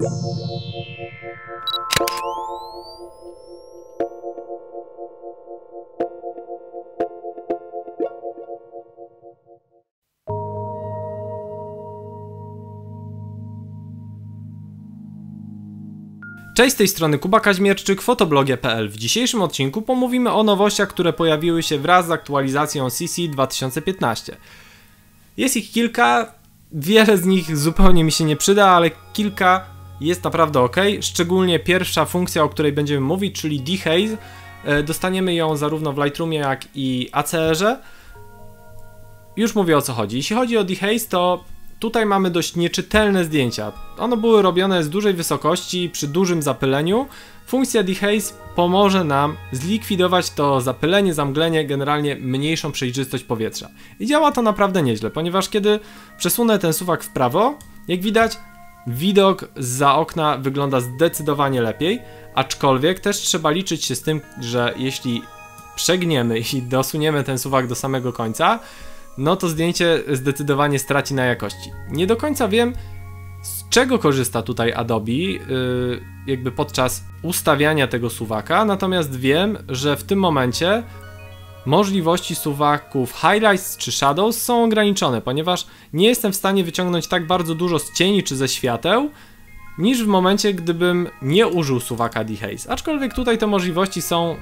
Cześć, z tej strony Kuba Kaźmierczyk, fotoblogie.pl. W dzisiejszym odcinku pomówimy o nowościach, które pojawiły się wraz z aktualizacją CC 2015. Jest ich kilka, wiele z nich zupełnie mi się nie przyda, ale kilka jest naprawdę ok. Szczególnie pierwsza funkcja, o której będziemy mówić, czyli Dehaze. E, dostaniemy ją zarówno w Lightroomie, jak i ACR-ze. Już mówię o co chodzi. Jeśli chodzi o Dehaze, to Tutaj mamy dość nieczytelne zdjęcia. One były robione z dużej wysokości, przy dużym zapyleniu. Funkcja dehaze pomoże nam zlikwidować to zapylenie, zamglenie, generalnie mniejszą przejrzystość powietrza. I działa to naprawdę nieźle, ponieważ kiedy przesunę ten suwak w prawo, jak widać, widok za okna wygląda zdecydowanie lepiej, aczkolwiek też trzeba liczyć się z tym, że jeśli przegniemy i dosuniemy ten suwak do samego końca, no to zdjęcie zdecydowanie straci na jakości. Nie do końca wiem, z czego korzysta tutaj Adobe, yy, jakby podczas ustawiania tego suwaka, natomiast wiem, że w tym momencie możliwości suwaków highlights czy shadows są ograniczone, ponieważ nie jestem w stanie wyciągnąć tak bardzo dużo z cieni czy ze świateł, niż w momencie, gdybym nie użył suwaka dehaze. Aczkolwiek tutaj te możliwości są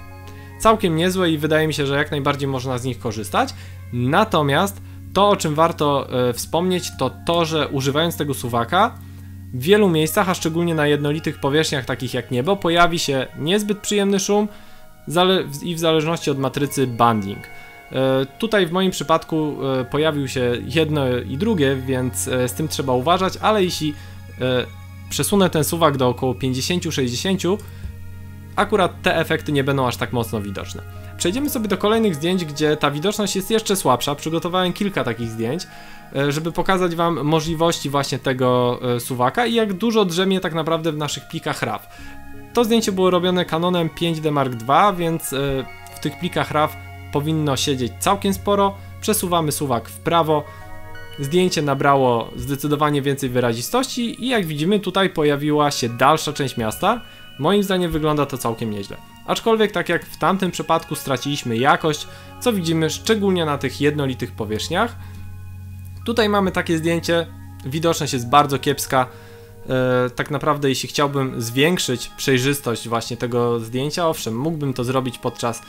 całkiem niezłe i wydaje mi się, że jak najbardziej można z nich korzystać. Natomiast to, o czym warto e, wspomnieć, to to, że używając tego suwaka, w wielu miejscach, a szczególnie na jednolitych powierzchniach takich jak niebo, pojawi się niezbyt przyjemny szum i w zależności od matrycy banding. E, tutaj w moim przypadku e, pojawił się jedno i drugie, więc e, z tym trzeba uważać, ale jeśli przesunę ten suwak do około 50-60, akurat te efekty nie będą aż tak mocno widoczne. Przejdziemy sobie do kolejnych zdjęć, gdzie ta widoczność jest jeszcze słabsza. Przygotowałem kilka takich zdjęć, żeby pokazać Wam możliwości właśnie tego suwaka i jak dużo drzemie tak naprawdę w naszych plikach RAW. To zdjęcie było robione Canonem 5D Mark II, więc e, w tych plikach RAW powinno siedzieć całkiem sporo. Przesuwamy suwak w prawo. Zdjęcie nabrało zdecydowanie więcej wyrazistości i jak widzimy tutaj pojawiła się dalsza część miasta. Moim zdaniem wygląda to całkiem nieźle. Aczkolwiek tak jak w tamtym przypadku straciliśmy jakość, co widzimy szczególnie na tych jednolitych powierzchniach. Tutaj mamy takie zdjęcie, widoczność jest bardzo kiepska. E, tak naprawdę jeśli chciałbym zwiększyć przejrzystość właśnie tego zdjęcia, owszem, mógłbym to zrobić podczas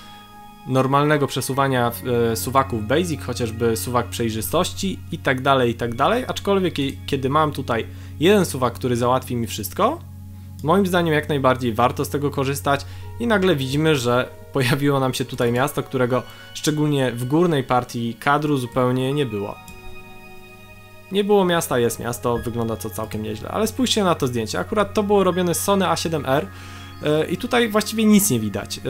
normalnego przesuwania e, suwaków basic, chociażby suwak przejrzystości i tak dalej, i tak dalej, aczkolwiek kiedy mam tutaj jeden suwak, który załatwi mi wszystko, Moim zdaniem jak najbardziej warto z tego korzystać i nagle widzimy, że pojawiło nam się tutaj miasto, którego szczególnie w górnej partii kadru zupełnie nie było. Nie było miasta, jest miasto, wygląda to całkiem nieźle, ale spójrzcie na to zdjęcie. Akurat to było robione z Sony A7R yy, i tutaj właściwie nic nie widać. Yy,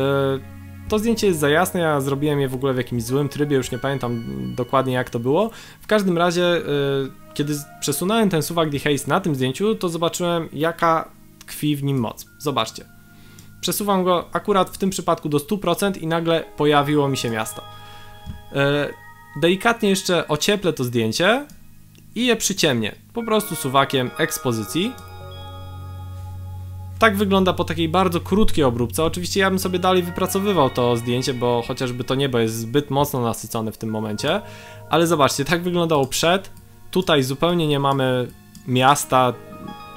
to zdjęcie jest za jasne, ja zrobiłem je w ogóle w jakimś złym trybie, już nie pamiętam dokładnie jak to było. W każdym razie, yy, kiedy przesunąłem ten suwak dehaze na tym zdjęciu, to zobaczyłem jaka tkwi w nim moc. Zobaczcie. Przesuwam go akurat w tym przypadku do 100% i nagle pojawiło mi się miasto. E, delikatnie jeszcze ocieplę to zdjęcie i je przyciemnię. Po prostu suwakiem ekspozycji. Tak wygląda po takiej bardzo krótkiej obróbce. Oczywiście ja bym sobie dalej wypracowywał to zdjęcie, bo chociażby to niebo jest zbyt mocno nasycone w tym momencie. Ale zobaczcie, tak wyglądało przed. Tutaj zupełnie nie mamy miasta,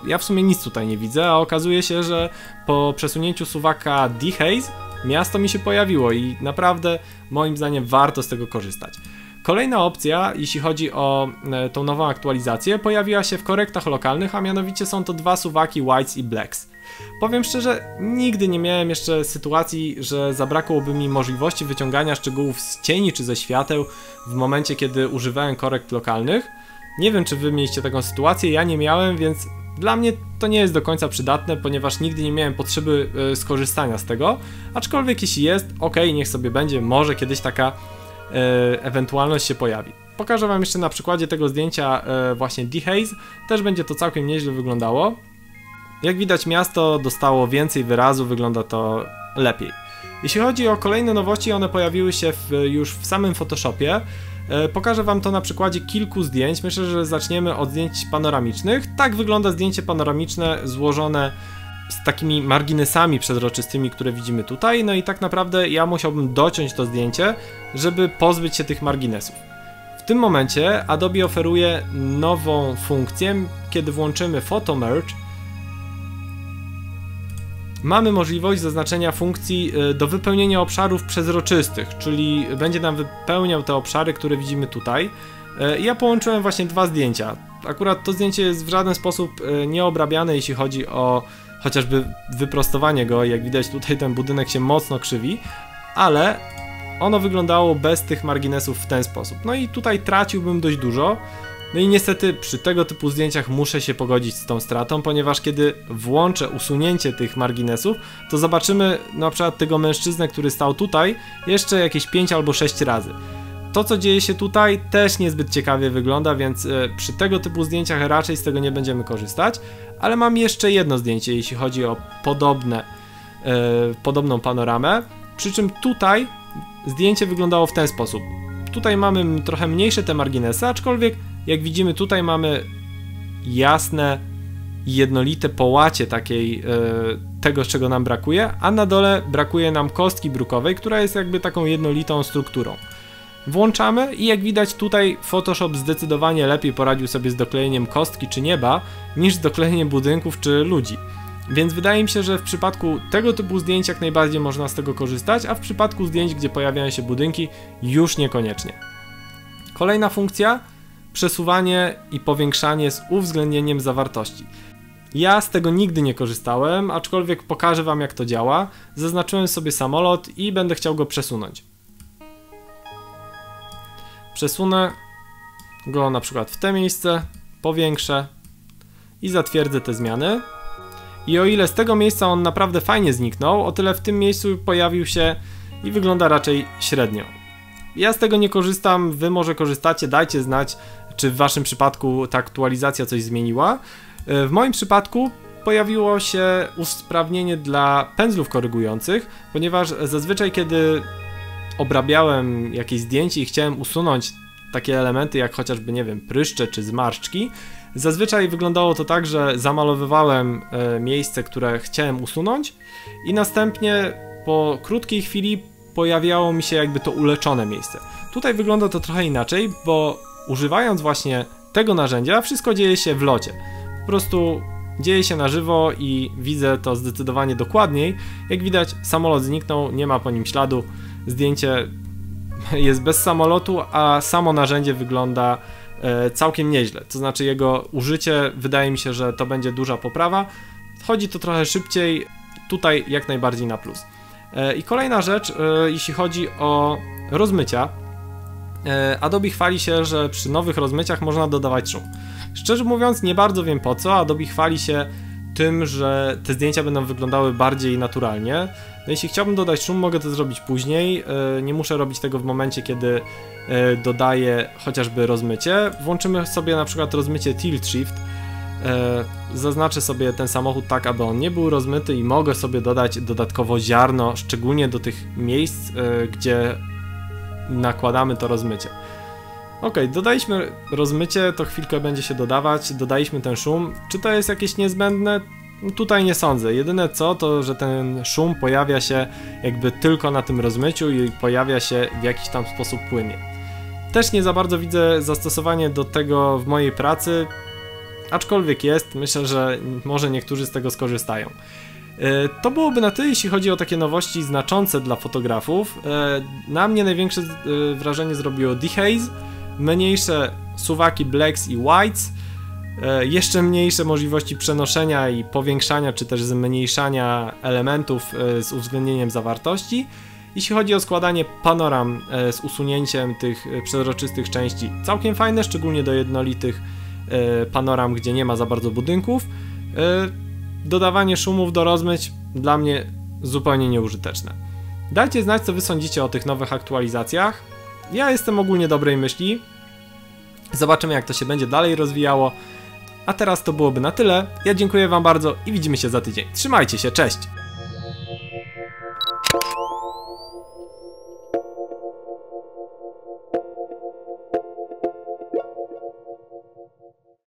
ja w sumie nic tutaj nie widzę, a okazuje się, że po przesunięciu suwaka dehaze miasto mi się pojawiło i naprawdę moim zdaniem warto z tego korzystać. Kolejna opcja, jeśli chodzi o e, tą nową aktualizację, pojawiła się w korektach lokalnych, a mianowicie są to dwa suwaki whites i blacks. Powiem szczerze, nigdy nie miałem jeszcze sytuacji, że zabrakłoby mi możliwości wyciągania szczegółów z cieni czy ze świateł w momencie, kiedy używałem korekt lokalnych. Nie wiem, czy wy mieliście taką sytuację, ja nie miałem, więc dla mnie to nie jest do końca przydatne, ponieważ nigdy nie miałem potrzeby y, skorzystania z tego, aczkolwiek jeśli jest, ok, niech sobie będzie, może kiedyś taka ewentualność się pojawi. Pokażę Wam jeszcze na przykładzie tego zdjęcia y, właśnie Dehaze, też będzie to całkiem nieźle wyglądało. Jak widać miasto dostało więcej wyrazu, wygląda to lepiej. Jeśli chodzi o kolejne nowości, one pojawiły się w, już w samym Photoshopie. E, pokażę Wam to na przykładzie kilku zdjęć. Myślę, że zaczniemy od zdjęć panoramicznych. Tak wygląda zdjęcie panoramiczne złożone z takimi marginesami przezroczystymi, które widzimy tutaj. No i tak naprawdę ja musiałbym dociąć to zdjęcie, żeby pozbyć się tych marginesów. W tym momencie Adobe oferuje nową funkcję, kiedy włączymy Photo Merge, mamy możliwość zaznaczenia funkcji y, do wypełnienia obszarów przezroczystych, czyli będzie nam wypełniał te obszary, które widzimy tutaj. Y, ja połączyłem właśnie dwa zdjęcia. Akurat to zdjęcie jest w żaden sposób y, nieobrabiane, jeśli chodzi o chociażby wyprostowanie go. Jak widać tutaj ten budynek się mocno krzywi, ale ono wyglądało bez tych marginesów w ten sposób. No i tutaj traciłbym dość dużo. No i niestety przy tego typu zdjęciach muszę się pogodzić z tą stratą, ponieważ kiedy włączę usunięcie tych marginesów, to zobaczymy na przykład tego mężczyznę, który stał tutaj jeszcze jakieś 5 albo 6 razy. To, co dzieje się tutaj, też niezbyt ciekawie wygląda, więc e, przy tego typu zdjęciach raczej z tego nie będziemy korzystać. Ale mam jeszcze jedno zdjęcie, jeśli chodzi o podobne, e, podobną panoramę. Przy czym tutaj zdjęcie wyglądało w ten sposób. Tutaj mamy trochę mniejsze te marginesy, aczkolwiek jak widzimy tutaj mamy jasne, jednolite połacie takiej, e, tego, czego nam brakuje, a na dole brakuje nam kostki brukowej, która jest jakby taką jednolitą strukturą. Włączamy i jak widać tutaj Photoshop zdecydowanie lepiej poradził sobie z doklejeniem kostki czy nieba niż z doklejeniem budynków czy ludzi. Więc wydaje mi się, że w przypadku tego typu zdjęć jak najbardziej można z tego korzystać, a w przypadku zdjęć, gdzie pojawiają się budynki, już niekoniecznie. Kolejna funkcja przesuwanie i powiększanie z uwzględnieniem zawartości. Ja z tego nigdy nie korzystałem, aczkolwiek pokażę Wam jak to działa. Zaznaczyłem sobie samolot i będę chciał go przesunąć. Przesunę go na przykład w te miejsce, powiększę i zatwierdzę te zmiany. I o ile z tego miejsca on naprawdę fajnie zniknął, o tyle w tym miejscu pojawił się i wygląda raczej średnio. Ja z tego nie korzystam, wy może korzystacie, dajcie znać, czy w waszym przypadku ta aktualizacja coś zmieniła. E, w moim przypadku pojawiło się usprawnienie dla pędzlów korygujących, ponieważ zazwyczaj kiedy obrabiałem jakieś zdjęcie i chciałem usunąć takie elementy jak chociażby, nie wiem, pryszcze czy zmarszczki, zazwyczaj wyglądało to tak, że zamalowywałem e, miejsce, które chciałem usunąć i następnie po krótkiej chwili pojawiało mi się jakby to uleczone miejsce. Tutaj wygląda to trochę inaczej, bo używając właśnie tego narzędzia, wszystko dzieje się w locie. Po prostu dzieje się na żywo i widzę to zdecydowanie dokładniej. Jak widać, samolot zniknął, nie ma po nim śladu. Zdjęcie jest bez samolotu, a samo narzędzie wygląda e, całkiem nieźle. To znaczy, jego użycie wydaje mi się, że to będzie duża poprawa. Chodzi to trochę szybciej, tutaj jak najbardziej na plus. E, I kolejna rzecz, e, jeśli chodzi o rozmycia, Adobe chwali się, że przy nowych rozmyciach można dodawać szum. Szczerze mówiąc, nie bardzo wiem po co. Adobe chwali się tym, że te zdjęcia będą wyglądały bardziej naturalnie. No jeśli chciałbym dodać szum, mogę to zrobić później. E, nie muszę robić tego w momencie, kiedy e, dodaję chociażby rozmycie. Włączymy sobie na przykład rozmycie Tilt Shift. Zaznaczę sobie ten samochód tak, aby on nie był rozmyty i mogę sobie dodać dodatkowo ziarno, szczególnie do tych miejsc, gdzie nakładamy to rozmycie. Ok, dodaliśmy rozmycie, to chwilkę będzie się dodawać, dodaliśmy ten szum. Czy to jest jakieś niezbędne? Tutaj nie sądzę. Jedyne co, to że ten szum pojawia się jakby tylko na tym rozmyciu i pojawia się w jakiś tam sposób płynnie. Też nie za bardzo widzę zastosowanie do tego w mojej pracy, aczkolwiek jest, myślę, że może niektórzy z tego skorzystają. E, to byłoby na tyle, jeśli chodzi o takie nowości znaczące dla fotografów. E, na mnie największe e, wrażenie zrobiło dehaze, mniejsze suwaki blacks i whites, jeszcze mniejsze możliwości przenoszenia i powiększania, czy też zmniejszania elementów z uwzględnieniem zawartości. Jeśli chodzi o składanie panoram z usunięciem tych przezroczystych części, całkiem fajne, szczególnie do jednolitych panoram, gdzie nie ma za bardzo budynków dodawanie szumów do rozmyć dla mnie zupełnie nieużyteczne. Dajcie znać, co wy sądzicie o tych nowych aktualizacjach. Ja jestem ogólnie dobrej myśli. Zobaczymy, jak to się będzie dalej rozwijało. A teraz to byłoby na tyle. Ja dziękuję Wam bardzo i widzimy się za tydzień. Trzymajcie się, cześć!